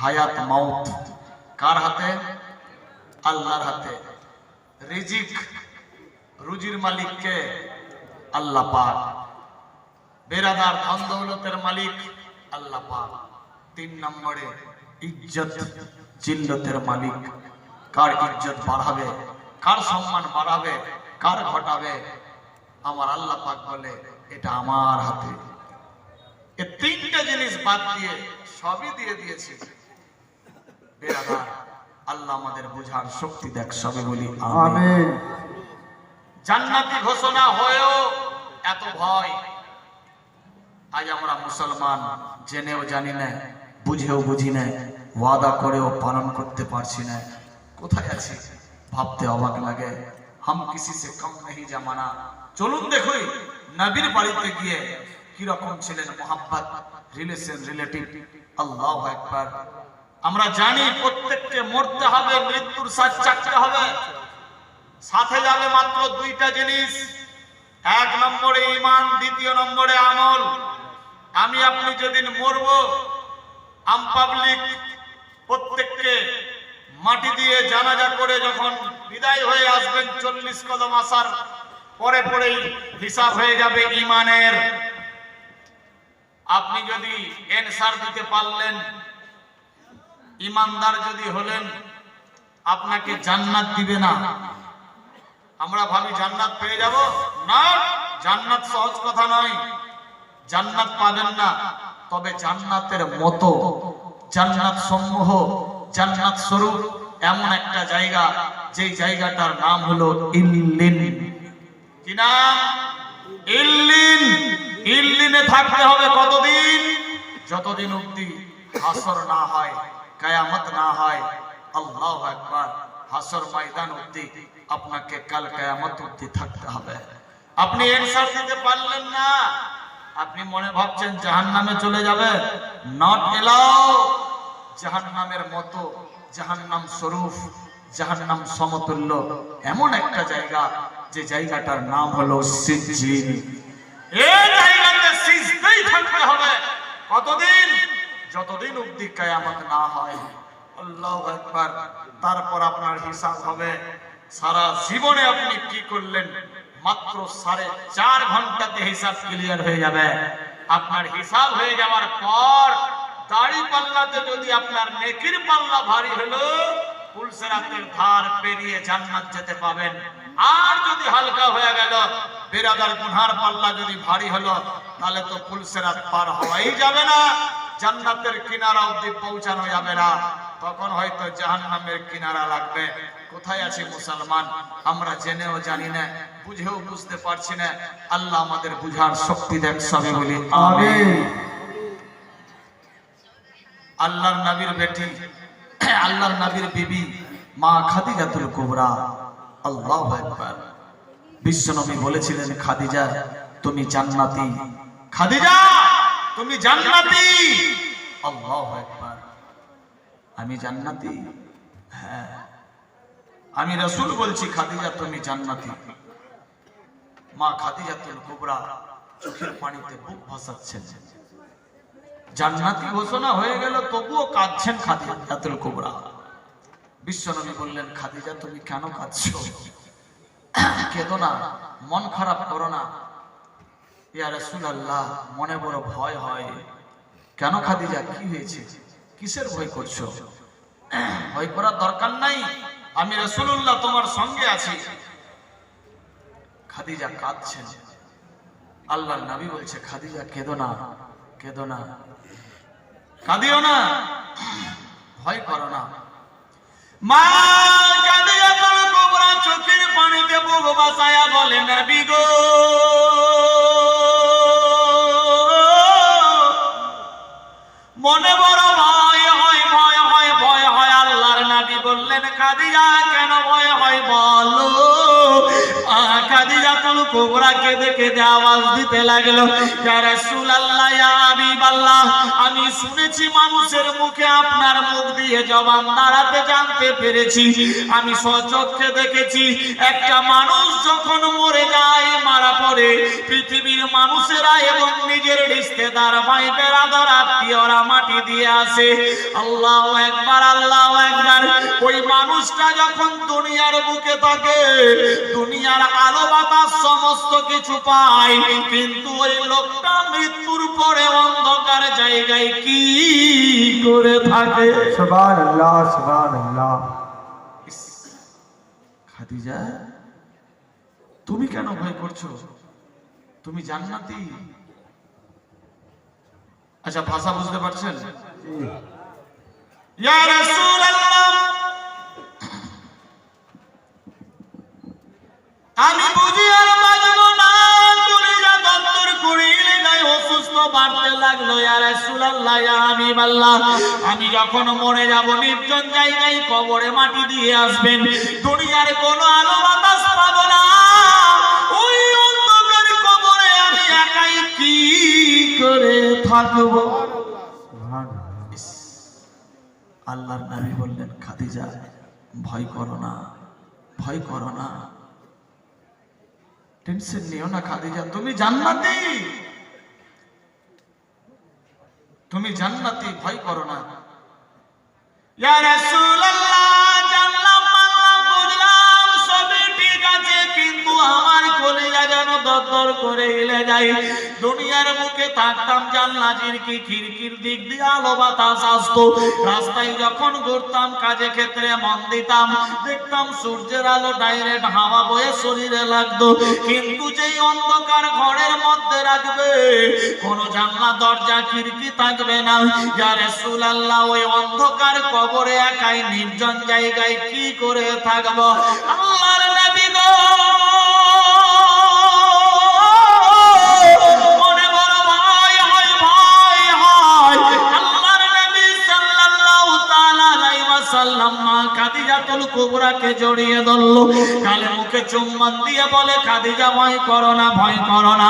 হায়াত মাউত। কার হাতে? আল্লাহর হাতে। রিজিক, রুজির মালিককে আল্লাহ পাক। বেরাদার, ধন দৌলতের মালিক আল্লাহ পাক। তিন নম্বরে ইজ্জত, জিল্লতের মালিক। কার ইজ্জত বাড়াবে? কার সম্মান বাড়াবে? কার ঘটাবে? আমার আল্লাহ পাক বলে, এটা আমার হাতে। এ তিনটা জিনিস বাদ দিয়ে সবই দিয়ে দিয়েছি। আল্লাহ আমাদের বোঝার শক্তি দেখ সবে বলি আমিন। জান্নাতি ঘোষণা হয়েও এত ভয়। আজ আমরা মুসলমান জেনেও জানি না বুঝেও বুঝি না ওয়াদা করেও পালন করতে পারছি না। কোথায় আছি? ভাবতে অবাক লাগে। হাম কিসি সে কম নেই জামানা। চলুন দেখুই নবীর বাড়িতে গিয়ে কি রকম ছিলেন মোহাম্মত রিলেশন রিলেটিভ আল্লাহ একবার আমরা জানি প্রত্যেককে মরতে হবে, মৃত্যুর সাথ চাকতে হবে। সাথে যাবে মাত্র দুইটা জিনিস। এক নম্বরে ইমান দ্বিতীয় নম্বরে আমল। আমি, আপনি যেদিন মরব, আম পাবলিক প্রত্যেককে মাটি দিয়ে জানাজা করে যখন বিদায় হয়ে আসবেন, চল্লিশ কদম আসার পরে পরেই হিসাব হয়ে যাবে ইমানের আপনি যদি এনসার দিতে পারলেন ইমানদার যদি হলেন, আপনাকে জান্নাত দিবে না। আমরা ভাবি জান্নাত পেয়ে যাব? না, জান্নাত সহজ কথা নয়। জান্নাত পাবেন না, তবে জান্নাতের মতো। জান্নাত সমূহ, জান্নাত স্বরূপ, এমন একটা জায়গা, যেই জায়গাটার নাম হলো ইল্লিন। কি নাম? ইল্লিন। ইল্লিনে থাকতে হবে কতদিন? যতদিন অব্দি হাসর না হয়। কায়ামত না হয়, আল্লাহ একবার হাসর ময়দান অব্দি আপনাকে কাল কায়ামত অব্দি থাকতে হবে। আপনি এনসার দিতে পারলেন না। আপনি মনে ভাবছেন জাহান নামে চলে যাবে নট এলাও জাহান নামের মতো জাহান নাম স্বরূপ জাহান নাম সমতুল্য এমন একটা জায়গা, যে জায়গাটার নাম হলো সিজিল এই জায়গাতে সিজদেই থাকতে হবে। কতদিন? যতদিন অব্দি কায়ামত না হয়, আল্লাহ তারপর আপনার হিসাব হবে, সারা জীবনে আপনি কি করলেন? মাত্র সাড়ে চার ঘন্টাতে হিসাব ক্লিয়ার হয়ে যাবে। আপনার হিসাব হয়ে যাওয়ার পর দাড়ি পাল্লাতে যদি আপনার নেকির পাল্লা ভারী হলো, পুলসেরাতের ধার পেরিয়ে জান্নাত যেতে পাবেন। আর যদি হালকা হয়ে গেল, বেরাদার গুনহার পাল্লা যদি ভারী হলো, তাহলে তো পুলসেরাত পার হওয়াই যাবে না। জান্নাতের কিনারা অব্দি পৌঁছানো যাবে না। তখন হয়তো জাহান্নামের কিনারা লাগবে। কোথায় আছে মুসলমান? আমরা জেনেও জানি না, বুঝেও বুঝতে পারছি না। আল্লাহ আমাদের বুঝার শক্তি দেখ সবে বলি আল্লাহর নবীর বেটি, আল্লাহর নবীর বিবি, মা খাদিজাতুল কুবরা। আল্লাহু আকবার। বিশ্বনবী বলেছিলেন, খাদিজা, তুমি জান্নাতি। খাদিজা! তুমি জান্নাতি। আল্লাহু আকবার। আমি জান্নাতি? হ্যাঁ। আমি রাসূল বলছি, খাদিজা, তুমি জান্নাতি। মা খাদিজাতুল কুবরা চোখের পানিতে বুক ভাসাচ্ছেন। জান্নাতি ঘোষণা হয়ে গেল, তবুও কাঁদছেন খাদিজাতুল কুবরা। বিশ্বনবী বললেন, খাদিজা, তুমি কেন কাঁদছো? কেঁদো না, মন খারাপ করো না। মনে বড় ভয় হয়। কেন খাদিজা, কি হয়েছে? কিসের ভয় করছ? ভয় করার দরকার নাই। আমি রাসূলুল্লাহ তোমার সঙ্গে আছি। খাদিজা কাঁদছেন। আল্লাহর নবী বলছে, খাদিজা, কেঁদো না কেঁদো না। কাঁদিও না। ভয় করো না। মা কোবরা চোখের পানিতে বাসায়া বলে, নবী গো মনে বড় ভয় হয় ভয় হয় ভয় হয়। আল্লাহর নাবি বললেন কাদিয়া কেন ভয় হয় বলো? কাদিয়া তুল কোবরা কেঁদে কেঁদে আওয়াজ দিতে লাগল রাসূলুল্লাহ, ইয়া আমি শুনেছি মানুষের মুখে আপনার মুখ দিয়ে জবান দাঁড়াতে জানতে পেরেছি। আমি স্বচক্ষে দেখেছি, একটা মানুষ যখন মরে যায়, মারা পড়ে, পৃথিবীর মানুষেরা এবং নিজের রিস্তেদার ভাই বেড়াদার আত্মীয়রা মাটি দিয়ে আসে। আল্লাহ একবার আল্লাহ একবার ওই মানুষটা যখন দুনিয়ার বুকে থাকে, দুনিয়ার আলো বাতাস সমস্ত কিছু পায়, কিন্তু ওই লোকটা মৃত্যুর পরে অন্ধকার জায়গায় কি করে থাকে? সুবহান আল্লাহ সুবহান আল্লাহ খাদিজা তুমি কেন ভয় করছ? তুমি জান্নাতি। আচ্ছা ভাষা বুঝতে পারছেন? ইয়া রাসূলুল্লাহ! আমি বুঝি আর হাবিবাল্লাহ, আমি যখন মরে যাব, নির্জন জায়গায় কবরে মাটি দিয়ে আসবেন। দুনিয়ার আলো বাতাস পাবো না। ওই অন্ধকার কবরে আমি একাই কি করে আল্লাহ। আল্লাহর বললেন, খাদিজা, ভয় করো না, ভয় করো না। টেনশন নিও না খাদিজা, তুমি জান্নাতি। তুমি জান্নাতি ভয় করো না। ইয়া রাসূলুল্লাহ যেন করে হিলে যায় দুনিয়ার মুখে থাকতাম জানলাজির কি খিড়কির দিক দিয়ে আলো বাতাস আসতো। রাস্তায় যখন ঘুরতাম, কাজে ক্ষেত্রে মন দিতাম। দেখতাম সূর্যের আলো ডাইরেক্ট হাওয়া বয়ে শরীরে লাগতো। কিন্তু যেই অন্ধকার ঘরের মধ্যে রাখবে, কোন জানলা, দরজা, খিড়কি থাকবে না। ইয়া রাসূলুল্লাহ, ওই অন্ধকার কবরে একাই নির্জন জায়গায় কি করে থাকব? আল্লাহর নবী গো! কুবরাকে জড়িয়ে ধরলো। কালে মুখে চুম্বন দিয়ে বলে, খাদিজা, ভয় করো না, ভয় করো না।